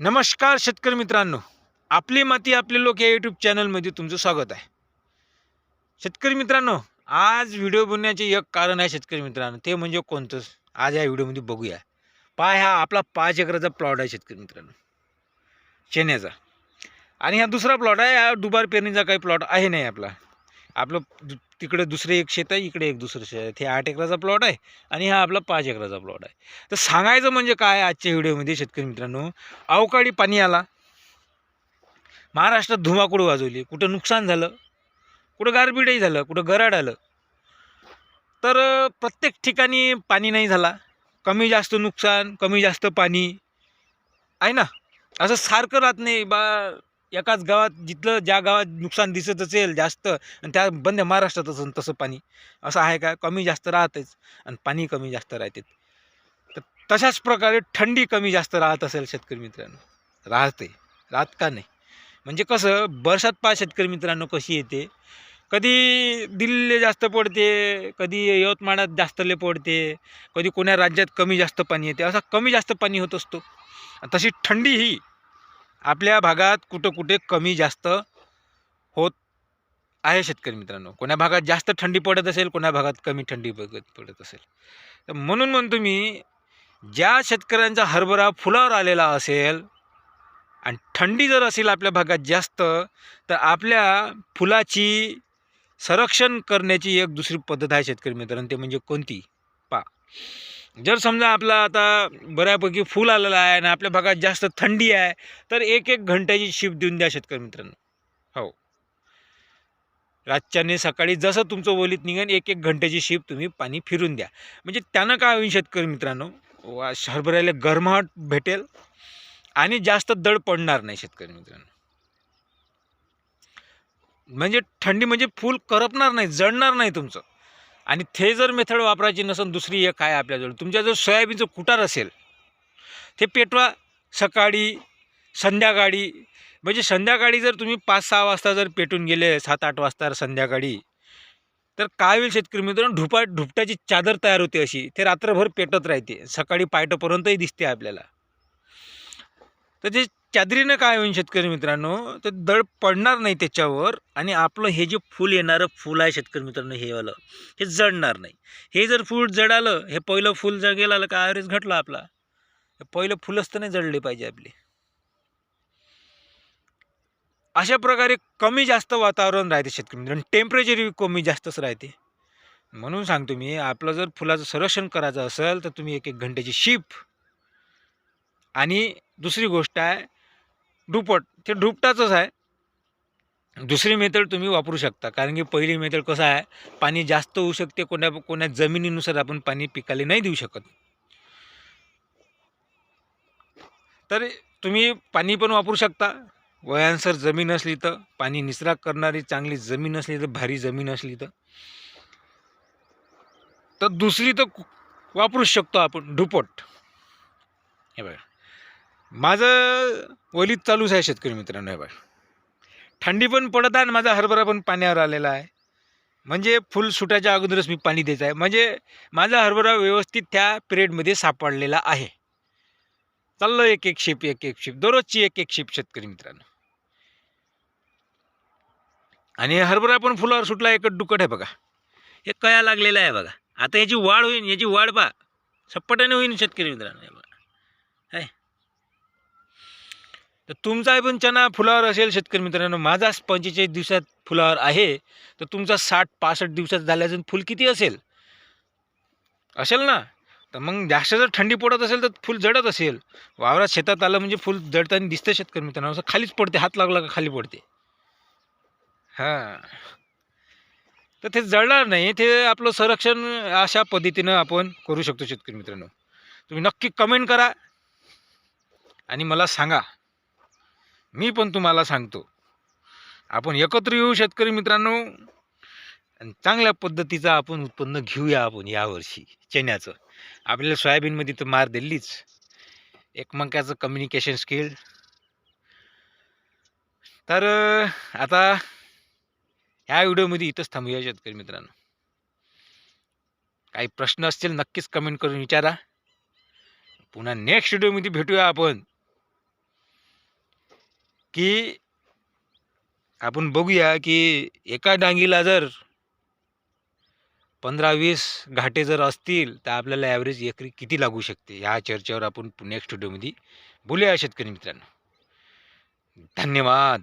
नमस्कार शेतकरी मित्रांनो. आपली माती आपले लोक या यूट्यूब चॅनलमध्ये तुमचं स्वागत आहे. शेतकरी मित्रांनो आज व्हिडिओ बनण्याचे एक कारण आहे शेतकरी मित्रांनो. ते म्हणजे कोणतं? आज या व्हिडिओमध्ये बघूया. पाय ह्या आपला पाच एकराचा प्लॉट आहे शेतकरी मित्रांनो. चेन्याचा आणि हा दुसरा प्लॉट आहे हा दुबार पेरणीचा काही प्लॉट आहे नाही आपला. आपलं तिकडे दुसरे एक शेत आहे इकडे एक दुसरं शेत आहे. ते आठ एकराचा प्लॉट आहे आणि हा आपला पाच एकराचा प्लॉट आहे. तर सांगायचं म्हणजे काय आजच्या व्हिडिओमध्ये शेतकरी मित्रांनो? अवकाळी पाणी आला. महाराष्ट्रात धुमाकूळ वाजवली. कुठं नुकसान झालं? कुठं गारपीटही झालं? कुठं गराड आलं? तर प्रत्येक ठिकाणी पाणी नाही झाला. कमी जास्त नुकसान कमी जास्त पाणी. आहे ना? असं सारखं राहत नाही. बा एकाच गावात जिथलं ज्या गावात नुकसान दिसत असेल जास्त आणि त्या बंद महाराष्ट्रात असेल तसं पाणी. असं आहे का? कमी जास्त राहतेच आणि पाणी कमी जास्त राहते. तर तशाच प्रकारे थंडी कमी जास्त राहत असेल शेतकरी मित्रांनो. राहते. राहत का नाही? म्हणजे कसं बरसात पा शेतकरी मित्रांनो कशी येते. कधी दिल्लीला जास्त पडते कधी यवतमाळात जास्तले पडते कधी कोण्या राज्यात कमी जास्त पाणी येते. असा कमी जास्त पाणी होत असतो. आणि तशी थंडी ही आपल्या भागात कुठं कुठे कमी जास्त होत आहे शेतकरी मित्रांनो. कोण्या भागात जास्त थंडी पडत असेल कोण्या भागात कमी थंडी पडत पडत असेल. तर म्हणून म्हणतो मी ज्या शेतकऱ्यांचा हरभरा फुलावर आलेला असेल आणि थंडी जर असेल आपल्या भागात जास्त तर आपल्या फुलाची संरक्षण करण्याची एक दुसरी पद्धत आहे शेतकरी मित्रांनो ते म्हणजे कोणती? पहा जर समजा आपला आता बऱ्यापैकी फुल आलेलं आहे आणि आपल्या भागात जास्त थंडी आहे तर एक एक घंट्याची शिफ्ट देऊन द्या शेतकरी मित्रांनो. हो. रातच्याने सकाळी जसं तुमचं ओलीत निघेन एक एक घंट्याची शिफ्ट तुम्ही पाणी फिरून द्या. म्हणजे त्यानं काय होईल शेतकरी मित्रांनो वा हरभऱ्याला गरमाहट भेटेल आणि जास्त दड पडणार नाही शेतकरी मित्रांनो. म्हणजे थंडी म्हणजे फुल करपणार नाही जळणार नाही तुमचं. आणि ते जर मेथड वापरायची नसेल दुसरी एक आहे आपल्याजवळ. तुमच्याजवळ सोयाबीनचं कुटार असेल ते पेटवा सकाळी संध्याकाळी. म्हणजे संध्याकाळी जर तुम्ही पाच सहा वाजता जर पेटून गेले सात आठ वाजता संध्याकाळी तर काय होईल शेतकरी मित्रांनो? ढुपा ढुपटाची चादर तयार होते अशी. ते रात्रभर पेटत राहते. सकाळी पायटपर्यंतही दिसते आपल्याला. तर जे चादरीनं काय होईल शेतकरी मित्रांनो? तर दड पडणार नाही त्याच्यावर आणि आपलं हे जे फूल येणारं फूल आहे शेतकरी मित्रांनो हे वालं हे जडणार नाही. हे जर फूल जडालं हे पहिलं फूल जर गेलं का ॲव्हरेज घटला आपला? हे पहिलं फुलच तर नाही जडले पाहिजे आपले. अशा प्रकारे कमी जास्त वातावरण राहते शेतकरी मित्रांनो. टेम्परेचर कमी जास्तच राहते. म्हणून सांगतो मी आपलं जर फुलाचं संरक्षण करायचं असेल तर तुम्ही एक एक घंट्याची शिप आणि दुसरी गोष्ट आहे डुपट. ते दुपटाचंच आहे. दुसरी मेथड तुम्ही वापरू शकता. कारण की पहिली मेथड कसं आहे पाणी जास्त होऊ शकते कोण्या कोण्या जमिनीनुसार आपण पाणी पिकाला नाही देऊ शकत. तर तुम्ही पाणी पण वापरू शकता. वयानुसार जमीन असली तर पाणी निसराग करणारी चांगली जमीन असली तर भारी जमीन असली तर. तर दुसरी तर कु- वापरूच शकतो आपण डुपट. हे बघा. माझं वलीत चालूच आहे शेतकरी मित्रांनो हे बघा. थंडी पण पडत आहे आणि माझा हरभरा पण पाण्यावर आलेला आहे. म्हणजे फुल सुटायच्या अगोदरच मी पाणी द्यायचं आहे. म्हणजे माझा हरभरा व्यवस्थित त्या पिरियडमध्ये सापडलेला आहे. चाललं एक एक शिप एक एक शिप. दररोजची एक एक शिप शेतकरी मित्रांनो. आणि हरभरा पण फुलावर सुटला एकच दुकट आहे बघा. हे कया लागलेला आहे बघा. आता याची वाढ होईल याची वाढ पा सप्पटाने होईल शेतकरी मित्रांनो हे बघा. आहे तर तुमचा पण चना फुलावर असेल शेतकरी मित्रांनो. माझाच पंचेचाळीस दिवसात फुलावर आहे. तर तुमचा साठ पासष्ट दिवसात झाल्याचं फुल किती असेल? असेल ना? तर मग जास्त जर थंडी पडत असेल तर फुल जडत असेल. वावरात शेतात आलं म्हणजे फुल जडताना दिसतं शेतकरी मित्रांनो. असं खालीच पडते हात लागला का खाली पडते. हां. तर ते जळणार नाही. ते आपलं संरक्षण अशा पद्धतीनं आपण करू शकतो शेतकरी मित्रांनो. तुम्ही नक्की कमेंट करा आणि मला सांगा. मी पण तुम्हाला सांगतो. आपण एकत्र येऊ शेतकरी मित्रांनो. आणि चांगल्या पद्धतीचं आपण उत्पन्न घेऊया आपण यावर्षी चण्याचं. आपल्याला सोयाबीनमध्ये तर मार दिलीच एकमेकाचं कम्युनिकेशन स्किल तर आता ह्या व्हिडिओमध्ये इथंच थांबूया शेतकरी मित्रांनो. काही प्रश्न असतील नक्कीच कमेंट करून विचारा. पुन्हा नेक्स्ट व्हिडिओमध्ये भेटूया आपण. की आपण बघूया की एका डांगीला जर पंधरा वीस घाटे जर असतील तर आपल्याला ॲव्हरेज एकरी किती लागू शकते? ह्या चर्चेवर आपण नेक्स्ट व्हिडिओमध्ये बोलूया शेतकरी मित्रांनो. धन्यवाद.